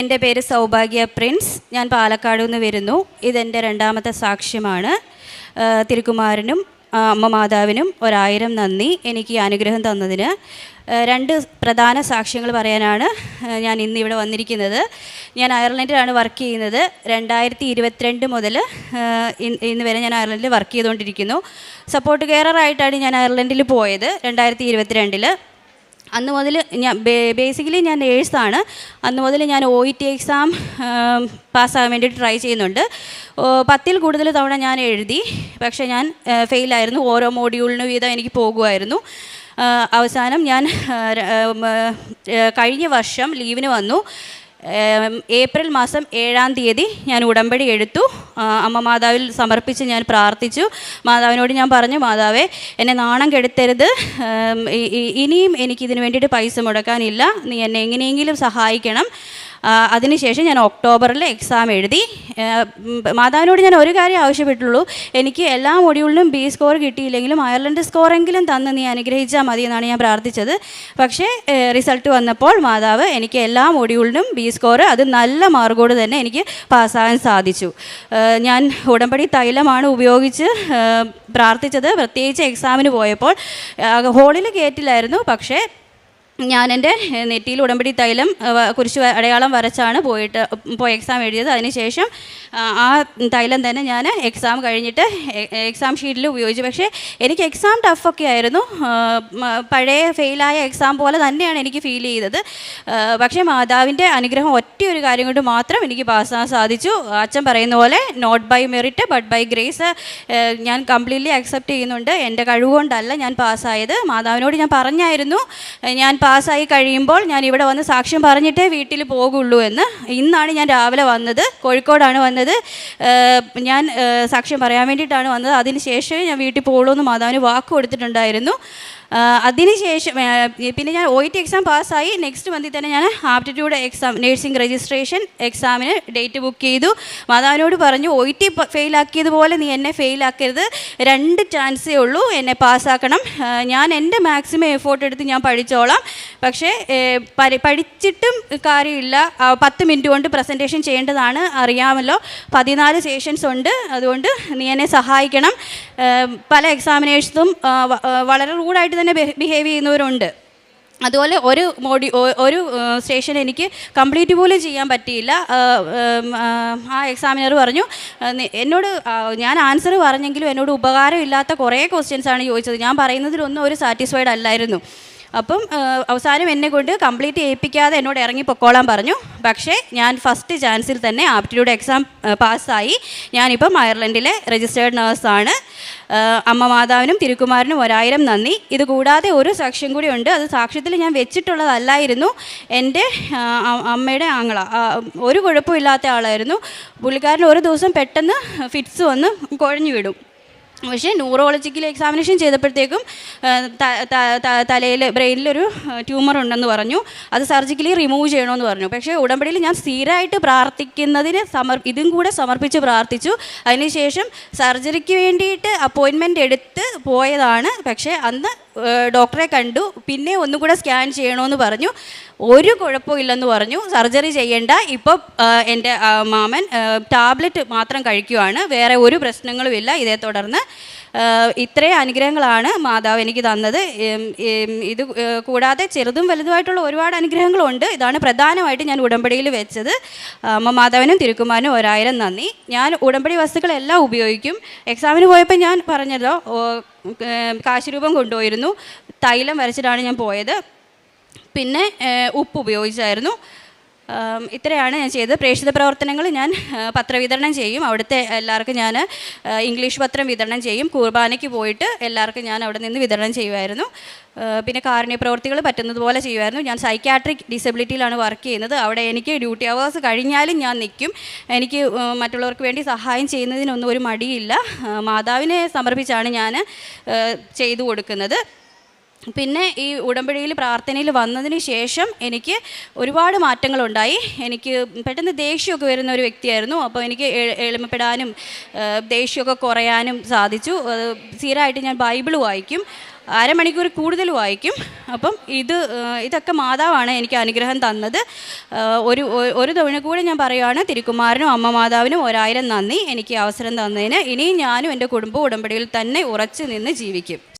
എന്റെ പേര് സൗഭാഗ്യ പ്രിൻസ്. ഞാൻ പാലക്കാട് നിന്ന് വരുന്നു. ഇതെന്റെ രണ്ടാമത്തെ സാക്ഷ്യമാണ്. തിരുക്കുമാരനും അമ്മ മാതാവിനും ഒരായിരം നന്ദി എനിക്ക് അനുഗ്രഹം തന്നതിന്. രണ്ട് പ്രധാന സാക്ഷ്യങ്ങൾ പറയാനാണ് ഞാൻ ഇന്ന് ഇവിടെ വന്നിരിക്കുന്നത്. ഞാൻ അയർലൻഡിലാണ് വർക്ക് ചെയ്യുന്നത്. രണ്ടായിരത്തി ഇരുപത്തിരണ്ട് മുതൽ ഇന്ന് വരെ ഞാൻ അയർലൻഡിൽ വർക്ക് ചെയ്തുകൊണ്ടിരിക്കുന്നു. സപ്പോർട്ട് കെയറായിട്ടാണ് ഞാൻ അയർലൻഡിൽ പോയത് രണ്ടായിരത്തി ഇരുപത്തിരണ്ടിൽ അന്ന് മുതൽ ഞാൻ ബേസിക്കലി ഞാൻ നേഴ്സാണ് അന്ന് മുതൽ ഞാൻ ഒ ഇ ടി എക്സാം പാസ്സാകാൻ വേണ്ടി ട്രൈ ചെയ്യുന്നുണ്ട്. പത്തിൽ കൂടുതൽ തവണ ഞാൻ എഴുതി. പക്ഷേ ഞാൻ ഫെയിലായിരുന്നു ഓരോ മോഡ്യൂളിനും വീതം എനിക്ക് പോകുമായിരുന്നു. അവസാനം ഞാൻ കഴിഞ്ഞ വർഷം ലീവിന് വന്നു. ഏപ്രിൽ മാസം ഏഴാം തീയതി ഞാൻ ഉടമ്പടി എടുത്തു. അമ്മ മാതാവിൽ സമർപ്പിച്ച് ഞാൻ പ്രാർത്ഥിച്ചു. മാതാവിനോട് ഞാൻ പറഞ്ഞു മാതാവേ എന്നെ നാണം കെടുത്തരുത്. ഇനിയും എനിക്കിതിന് വേണ്ടിയിട്ട് പൈസ മുടക്കാനില്ല. നീ എന്നെ എങ്ങനെയെങ്കിലും സഹായിക്കണം. അതിനുശേഷം ഞാൻ ഒക്ടോബറിൽ എക്സാം എഴുതി. മാതാവിനോട് ഞാൻ ഒരു കാര്യം ആവശ്യപ്പെട്ടുള്ളൂ എനിക്ക് എല്ലാ മൊഡ്യൂളിനും ബി സ്കോർ കിട്ടിയില്ലെങ്കിലും അയർലൻഡ് സ്കോറെങ്കിലും തന്ന് നീ അനുഗ്രഹിച്ചാൽ മതി എന്നാണ് ഞാൻ പ്രാർത്ഥിച്ചത്. പക്ഷേ റിസൾട്ട് വന്നപ്പോൾ മാതാവ് എനിക്ക് എല്ലാ മൊഡ്യൂളിനും ബി സ്കോർ അത് നല്ല മാർക്കോട് തന്നെ എനിക്ക് പാസ്സാകാൻ സാധിച്ചു. ഞാൻ ഉടമ്പടി തൈലമാണ് ഉപയോഗിച്ച് പ്രാർത്ഥിച്ചത്. പ്രത്യേകിച്ച് എക്സാമിന് പോയപ്പോൾ ഹോളിൽ കയറ്റില്ലായിരുന്നു പക്ഷേ ഞാൻ എന്റെ നെറ്റിയിൽ ഉടമ്പടി തൈലം കുറിച്ച് അടയാളം വരച്ചാണ് പോയിട്ട് പോയി എക്സാം എഴുതിയത്. അതിനുശേഷം ആ, തൈലം തന്നെ ഞാൻ എക്സാം കഴിഞ്ഞിട്ട് എക്സാം ഷീറ്റിൽ ഉപയോഗിച്ചു. പക്ഷേ എനിക്ക് എക്സാം ടഫൊക്കെ ആയിരുന്നു. പഴയ ഫെയിലായ എക്സാം പോലെ തന്നെയാണ് എനിക്ക് ഫീൽ ചെയ്തത്. പക്ഷേ മാതാവിന്റെ അനുഗ്രഹം ഒറ്റ ഒരു കാര്യം കൊണ്ട് മാത്രം എനിക്ക് പാസ്സാൻ സാധിച്ചു. അച്ഛൻ പറയുന്ന പോലെ not by merit but by grace ഞാൻ കംപ്ലീറ്റ്ലി അക്സെപ്റ്റ് ചെയ്യുന്നുണ്ട്. എന്റെ കഴിവുകൊണ്ടല്ല ഞാൻ പാസ്സായത് മാതാവിനോട് ഞാൻ പറഞ്ഞായിരുന്നു. ഞാൻ പാസ്സായി കഴിയുമ്പോൾ ഞാൻ ഇവിടെ വന്ന് സാക്ഷ്യം പറഞ്ഞിട്ടേ വീട്ടിൽ പോകുള്ളൂ എന്ന് ഇന്നാണ് ഞാൻ രാവിലെ വന്നത്. കോഴിക്കോടാണ് വന്നത്. ഞാൻ സാക്ഷ്യം പറയാൻ വേണ്ടിയിട്ടാണ് വന്നത്. അതിന് ശേഷമേ ഞാൻ വീട്ടിൽ പോകുള്ളൂ എന്ന് മാതാവിന് വാക്ക് കൊടുത്തിട്ടുണ്ടായിരുന്നു. അതിനുശേഷം പിന്നെ ഞാൻ ഒ ടി എക്സാം പാസ്സായി. നെക്സ്റ്റ് മന്തിൽ തന്നെ ഞാൻ ആപ്റ്റിറ്റ്യൂഡ് എക്സാം നേഴ്സിംഗ് രജിസ്ട്രേഷൻ എക്സാമിന് ഡേറ്റ് ബുക്ക് ചെയ്തു. മാതാവിനോട് പറഞ്ഞു ഒ ടി ഫെയിലാക്കിയതുപോലെ നീ എന്നെ ഫെയിലാക്കരുത് രണ്ട് ചാൻസേ ഉള്ളൂ എന്നെ പാസ്സാക്കണം. ഞാൻ എന്റെ മാക്സിമം എഫോർട്ട് എടുത്ത് ഞാൻ പഠിച്ചോളാം. പക്ഷേ പഠിച്ചിട്ടും കാര്യമില്ല. പത്ത് മിനിറ്റ് കൊണ്ട് പ്രസന്റേഷൻ ചെയ്യേണ്ടതാണ് അറിയാമല്ലോ. പതിനാല് സെഷൻസ് ഉണ്ട്. അതുകൊണ്ട് നീ എന്നെ സഹായിക്കണം. പല എക്സാമിനേഴ്സും വളരെ റൂഡായിട്ട് തന്നെ ബിഹേവ് ചെയ്യുന്നവരുണ്ട്. അതുപോലെ ഒരു മോഡി ഒരു സ്റ്റേഷൻ എനിക്ക് കംപ്ലീറ്റ് പോലും ചെയ്യാൻ പറ്റിയില്ല. ആ, എക്സാമിനർ പറഞ്ഞു എന്നോട് ഞാൻ ആൻസർ പറഞ്ഞെങ്കിലും എന്നോട് ഉപകാരമില്ലാത്ത കുറേ ക്വസ്റ്റ്യൻസാണ് ചോദിച്ചത്. ഞാൻ പറയുന്നതിലൊന്നും ഒരു സാറ്റിസ്ഫൈഡ് അല്ലായിരുന്നു. അപ്പം അവസാനം എന്നെ കൊണ്ട് കംപ്ലീറ്റ് ചെയ്യിപ്പിക്കാതെ എന്നോട് ഇറങ്ങി പൊക്കോളാൻ പറഞ്ഞു. പക്ഷേ ഞാൻ ഫസ്റ്റ് ചാൻസിൽ തന്നെ ആപ്റ്റിറ്റ്യൂഡ് എക്സാം പാസ്സായി. ഞാനിപ്പം അയർലൻഡിലെ രജിസ്റ്റേർഡ് നേഴ്സാണ് അമ്മ മാതാവിനും തിരുക്കുമാരനും ഒരായിരം നന്ദി. ഇത് കൂടാതെ ഒരു സാക്ഷ്യം കൂടി ഉണ്ട്. അത് സാക്ഷ്യത്തിൽ ഞാൻ വെച്ചിട്ടുള്ളതല്ലായിരുന്നു. എന്റെ അമ്മയുടെ ആങ്ങള ഒരു കുഴപ്പമില്ലാത്ത ആളായിരുന്നു. പുള്ളിക്കാരൻ ഒരു ദിവസം പെട്ടെന്ന് ഫിറ്റ്സ് വന്ന് കുഴഞ്ഞു വിടും പക്ഷേ ന്യൂറോളജിക്കൽ എക്സാമിനേഷൻ ചെയ്തപ്പോഴത്തേക്കും തലയിൽ ബ്രെയിനിലൊരു ട്യൂമർ ഉണ്ടെന്ന് പറഞ്ഞു. അത് സർജിക്കലി റിമൂവ് ചെയ്യണമെന്ന് പറഞ്ഞു. പക്ഷേ ഉടമ്പടിയിൽ ഞാൻ സ്ഥിരമായിട്ട് പ്രാർത്ഥിക്കുന്നതിന് സമർ ഇതും കൂടെ സമർപ്പിച്ച് പ്രാർത്ഥിച്ചു. അതിനുശേഷം സർജറിക്ക് വേണ്ടിയിട്ട് അപ്പോയിൻമെന്റ് എടുത്ത് പോയതാണ്. പക്ഷേ അന്ന് ഡോക്ടറെ കണ്ടു. പിന്നെ ഒന്നും കൂടെ സ്കാൻ ചെയ്യണമെന്ന് പറഞ്ഞു. ഒരു കുഴപ്പമില്ലെന്ന് പറഞ്ഞു. സർജറി ചെയ്യേണ്ട. ഇപ്പോൾ എന്റെ മാമൻ ടാബ്ലറ്റ് മാത്രം കഴിക്കുവാണ്. വേറെ ഒരു പ്രശ്നങ്ങളുമില്ല ഇതേ തുടർന്ന് ഇത്രയും അനുഗ്രഹങ്ങളാണ് മാതാവ് എനിക്ക് തന്നത്. ഇത് കൂടാതെ ചെറുതും വലുതുമായിട്ടുള്ള ഒരുപാട് അനുഗ്രഹങ്ങളുണ്ട്. ഇതാണ് പ്രധാനമായിട്ട് ഞാൻ ഉടമ്പടിയിൽ വെച്ചത്. അമ്മ മാതാവിനും തിരുക്കുമാനും ഒരായിരം നന്ദി. ഞാൻ ഉടമ്പടി വസ്തുക്കളെല്ലാം ഉപയോഗിക്കും. എക്സാമിന് പോയപ്പോൾ ഞാൻ പറഞ്ഞല്ലോ കാശുരൂപം കൊണ്ടുപോയിരുന്നു. തൈലം വരച്ചിട്ടാണ് ഞാൻ പോയത്. പിന്നെ ഉപ്പ് ഉപയോഗിച്ചായിരുന്നു. ഇത്രയാണ് ഞാൻ ചെയ്തത്. പ്രേക്ഷിത പ്രവർത്തനങ്ങൾ ഞാൻ പത്രവിതരണം ചെയ്യും. അവിടുത്തെ എല്ലാവർക്കും ഞാൻ ഇംഗ്ലീഷ് പത്രം വിതരണം ചെയ്യും. കുർബാനയ്ക്ക് പോയിട്ട് എല്ലാവർക്കും ഞാൻ അവിടെ നിന്ന് വിതരണം ചെയ്യുമായിരുന്നു. പിന്നെ കാരുണ്യ പ്രവർത്തികൾ പറ്റുന്നതുപോലെ ചെയ്യുമായിരുന്നു. ഞാൻ സൈക്യാട്രിക് ഡിസബിലിറ്റിയിലാണ് വർക്ക് ചെയ്യുന്നത്. അവിടെ എനിക്ക് ഡ്യൂട്ടി അവേഴ്സ് കഴിഞ്ഞാലും ഞാൻ നിൽക്കും. എനിക്ക് മറ്റുള്ളവർക്ക് വേണ്ടി സഹായം ചെയ്യുന്നതിനൊന്നും ഒരു മടിയില്ല. മാതാവിനെ സമർപ്പിച്ചാണ് ഞാൻ ചെയ്തു കൊടുക്കുന്നത്. പിന്നെ ഈ ഉടമ്പടിയിൽ പ്രാർത്ഥനയിൽ വന്നതിന് ശേഷം എനിക്ക് ഒരുപാട് മാറ്റങ്ങളുണ്ടായി. എനിക്ക് പെട്ടെന്ന് ദേഷ്യമൊക്കെ വരുന്ന ഒരു വ്യക്തിയായിരുന്നു. അപ്പോൾ എനിക്ക് എളിമപ്പെടാനും ദേഷ്യമൊക്കെ കുറയാനും സാധിച്ചു. സ്ഥിരമായിട്ട് ഞാൻ ബൈബിൾ വായിക്കും. അരമണിക്കൂർ കൂടുതൽ വായിക്കും. അപ്പം ഇത് ഇതൊക്കെ മാതാവാണ് എനിക്ക് അനുഗ്രഹം തന്നത്. ഒരു ഒരു തവണ കൂടെ ഞാൻ പറയുകയാണ് തിരുക്കുമാരനും അമ്മ മാതാവിനും ഒരായിരം നന്ദി എനിക്ക് അവസരം തന്നതിന്. ഇനിയും ഞാനും എന്റെ കുടുംബവും ഉടമ്പടിയിൽ തന്നെ ഉറച്ചു നിന്ന് ജീവിക്കും.